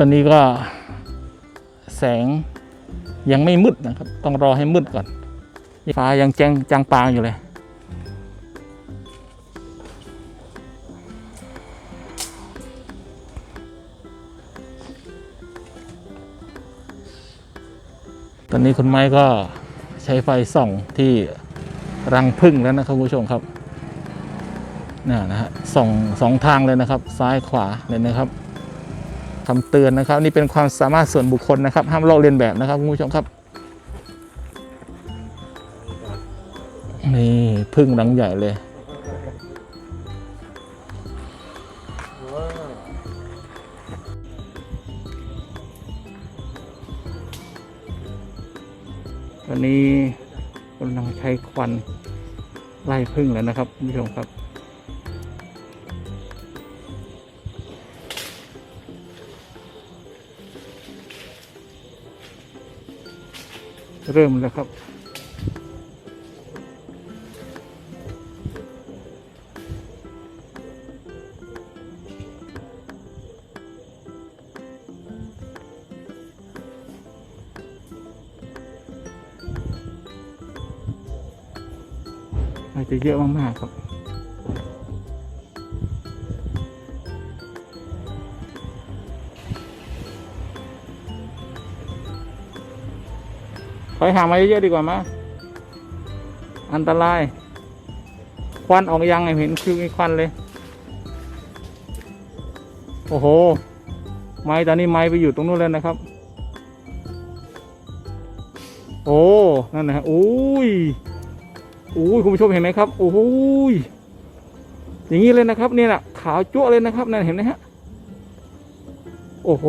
ตอนนี้ก็แสงยังไม่มืดนะครับ ต้องรอให้มืดก่อน ฟ้ายังแจ้งจางปางอยู่เลย ตอนนี้คุณไม้ก็ใช้ไฟส่องที่รังพึ่งแล้วนะครับคุณผู้ชมครับนี่นะฮะส่องสองทางเลยนะครับ ซ้ายขวาเลยนะครับ คำเตือนนะครับ นี่เป็นความสามารถส่วนบุคคลนะครับ ห้ามลอกเลียนแบบนะครับคุณผู้ชมครับนี่พึ่งรังใหญ่เลยตอนนี้กำลังใช้ควันไล่พึ่งแล้วนะครับคุณผู้ชมครับ เริ่มแล้วครับ อาจจะเยอะมากๆครับ ถอยห่างมาเยอะๆดีกว่ามาอันตราย ควันออกยังไงเห็นคือมีควันเลย โอ้โห ไม้ตอนนี้ไม้ไปอยู่ตรงนู้นแล้วนะครับ โอ้ นั่นนะฮะอุ้ยโอ้ยคุณผู้ชมเห็นไหมครับ โอ้ยอย่างนี้เลยนะครับเนี่ยนะขาวจั่วเลยนะครับนั่นเห็นไหมฮะ โอ้โห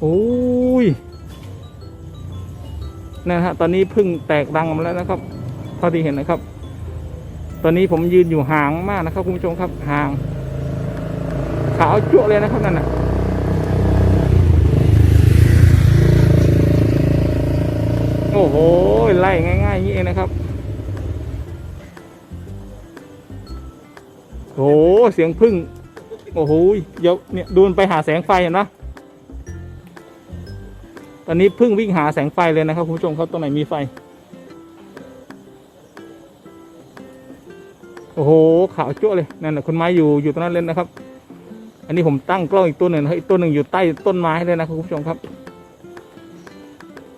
โอ้ย นะฮะตอนนี้พึ่งแตกรังออกมาแล้วนะครับเท่าที่เห็นนะครับ ตอนนี้ผมยืนอยู่ห่างมากนะครับคุณผู้ชมครับห่างขาวจั่วเลยนะครับนั่นน่ะโอ้โหไล่ง่ายๆอย่างนี้เองนะครับโอ้โหเสียงพึ่งโอ้โหเดี๋ยวเนี่ยดูนไปหาแสงไฟเห็นไหม ตอนนี้พึ่งวิ่งหาแสงไฟเลยนะครับคุณผู้ชมครับตรงไหนมีไฟ โอ้โหขาวจั่วเลยนั่นนะคุณไม้อยู่อยู่ตรงนั้นเลยนะครับ อันนี้ผมตั้งกล้องอีกตัวหนึ่งนะอีกตัวหนึ่งอยู่ใต้ต้นไม้เลยนะครับคุณผู้ชมครับ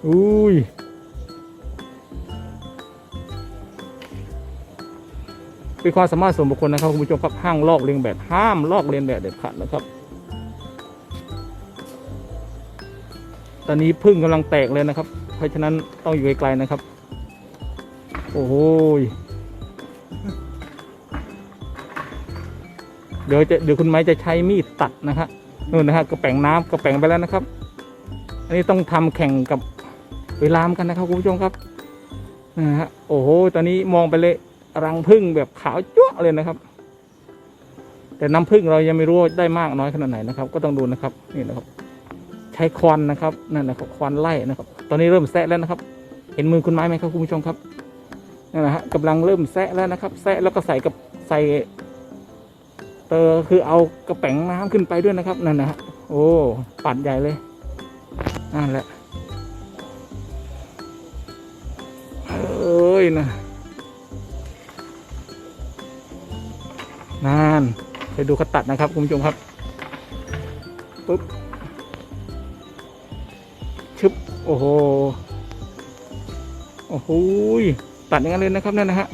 อุ้ยเป็นความสามารถส่วนบุคคลนะครับคุณผู้ชมครับห้างลอกเลียนแบบห้ามลอกเลียนแบบเด็ดขาดนะครับ ตอนนี้พึ่งกำลังแตกเลยนะครับ เพราะฉะนั้นต้องอยู่ไกลๆนะครับ โอ้โหเดี๋ยวจะเดี๋ยวคุณไม้จะใช้มีดตัดนะฮะนู่นนะฮะกระแป่งน้ำกระแป่งไปแล้วนะครับ อันนี้ต้องทำแข่งกับเวลามกันนะครับคุณผู้ชมครับนะฮะโอ้โหตอนนี้มองไปเลยรังพึ่งแบบขาวจั๊วเลยนะครับ แต่น้ำพึ่งเรายังไม่รู้ได้มากน้อยขนาดไหนนะครับ ก็ต้องดูนะครับนี่นะครับ ใช้ควันนะครับนั่นนะครับควันไล่นะครับ ตอนนี้เริ่มแซะแล้วนะครับ เห็นมือคุณไม้ไหมครับคุณผู้ชมครับนั่นนะฮะกำลังเริ่มแซะแล้วนะครับแซะแล้วก็ใส่กับใส่เตอคือเอากระแป๋งน้ำขึ้นไปด้วยนะครับนั่นนะฮะโอ้ปัดใหญ่เลยนั่นแหละเอ้ยนะนานไปดูเขาตัดนะครับคุณผู้ชมครับปุ๊บึบโอ้โหโอ้โหยตัดอย่างนั้นเลยนะครับนั่นนะฮะ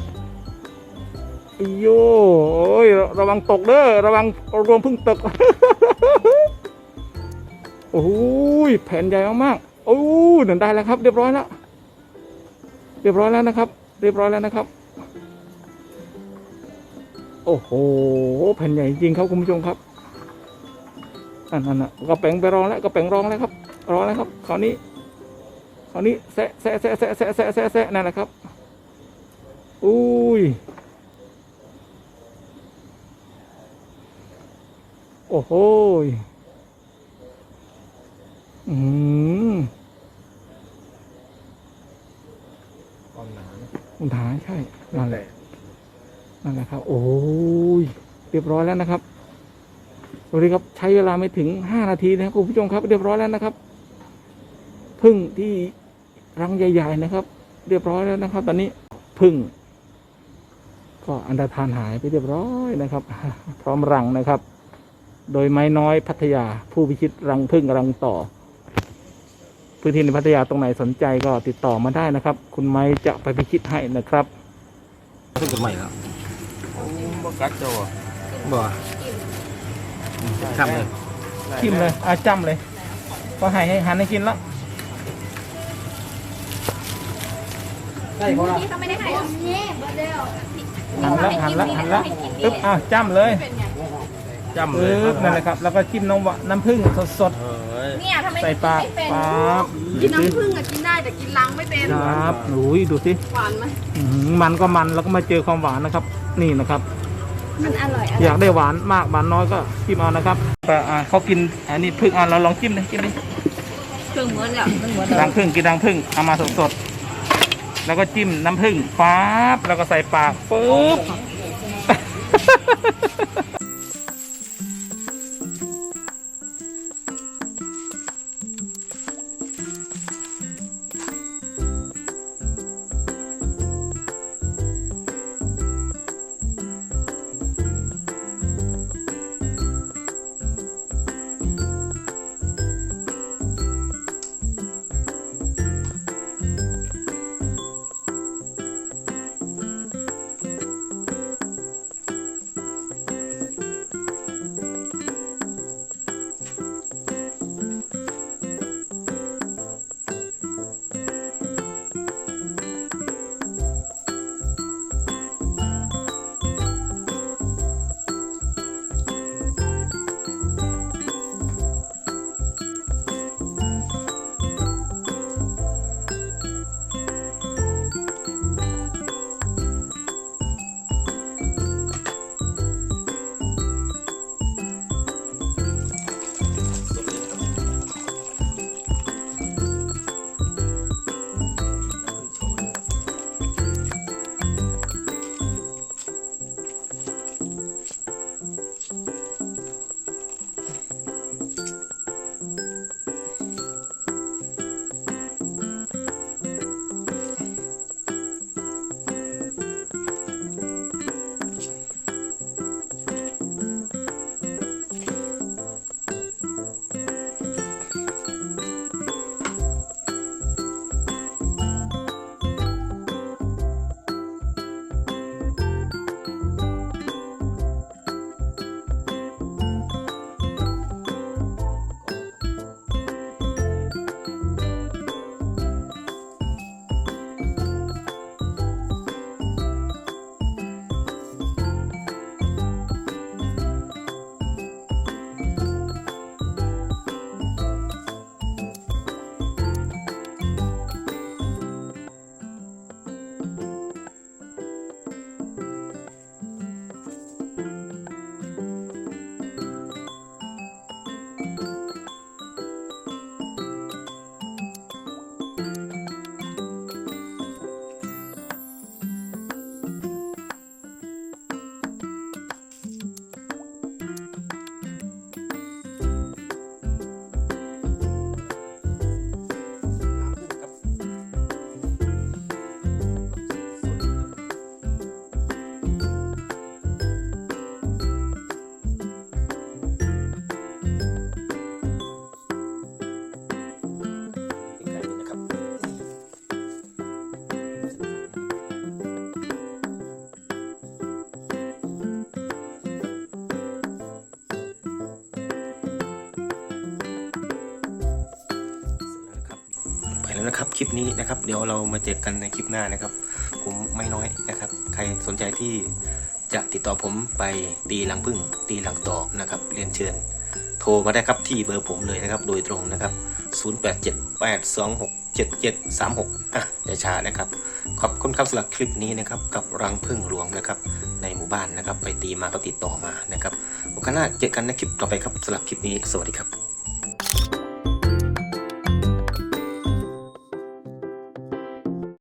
อ้โยโอ้ยระวังตกเด้อระวังรวมพึ่งตกโอ้โหยแผ่นใหญ่มากๆโอ้ยนั่นได้แล้วครับ เรียบร้อยแล้วเรียบร้อยแล้วนะครับ เรียบร้อยแล้วนะครับ โอ้โหแผ่นใหญ่จริงครับคุณผู้ชมครับอันนั้นนะกระแปงไปรองแล้วกระแปงรองแล้วครับ รองแล้วครับคราวนี้คราวนี้แซะแซะแซะแซะแซะแซะแซะแซะนั่นแหละครับอุ้ยโอ้โหยอืมความหนาคุณฐานใช่นั่นแหละนั่นแหละครับ โอ้ยเรียบร้อยแล้วนะครับดูดิครับใช้เวลาไม่ถึงห้านาทีนะครับคุณผู้ชมครับเรียบร้อยแล้วนะครับ พึ่งที่รังใหญ่ ๆ นะครับ เรียบร้อยแล้วนะครับ ตอนนี้พึ่ง ก็อันดาทานหายไปเรียบร้อยนะครับ พร้อมรังนะครับ โดยไม้น้อยพัทยา ผู้พิชิตรังพึ่งรังต่อ พื้นที่ในพัทยาตรงไหนสนใจก็ติดต่อมาได้นะครับ คุณไม้จะไปพิชิตให้นะครับขึ้นกับใหม่แล้วบ่กัดเจ้าอะบ่ทำเลยจิ้มเลยอาจ้ำเลย ก็ให้ให้หันให้กินแล้ว ได้เพราะว่านี่เขาไม่ได้ให้ทำเนี่ยเบอร์เดียวหันแล้วหันแล้วหันแล้วปึ๊บอ้าวจ้ำเลยจำเลยปึ๊บนั่นแหละครับ แล้วก็จิ้มน้ำวะน้ำผึ้งสดเฮ้ยเนี่ยทำไมๆ ใส่ปากไม่เป็นปั๊บกินน้ำผึ้งอะกินได้แต่กินลังไม่เป็น ครับหนุยดูสิหวานไหมอื้อหือมันก็มันแล้วก็มาเจอความหวานนะครับ นี่นะครับ มันอร่อยออร่อยยากได้หวานมากหวานน้อยก็จิ้มเอานะครับแต่อ่าเขากินอันนี้พึ่งอะเราลองจิ้มเลยจิ้มดิเครื่องเหมือนเนี่ยมันเหมือนรังพึ่งกินรังพึ่งเอามาสดๆ แล้วก็จิ้มน้ำผึ้งฟ้าบแล้วก็ใส่ปากปุ๊บ แล้วนะครับคลิปนี้นะครับ เดี๋ยวเรามาเจอกันในคลิปหน้านะครับ ผมไม่น้อยนะครับ ใครสนใจที่จะติดต่อผมไปตีหลังพึ่ง ตีหลังตอกนะครับ เรียนเชิญ โทรมาได้ครับที่เบอร์ผมเลยนะครับ โดยตรงนะครับ 0878267736 อะอย่าช้านะครับ ขอบคุณครับสำหรับคลิปนี้นะครับ กับรังพึ่งหลวงนะครับ ในหมู่บ้านนะครับ ไปตีมาก็ติดต่อมานะครับโอกาสหน้าเจอกันในคลิปต่อไปครับสำหรับคลิปนี้ สวัสดีครับ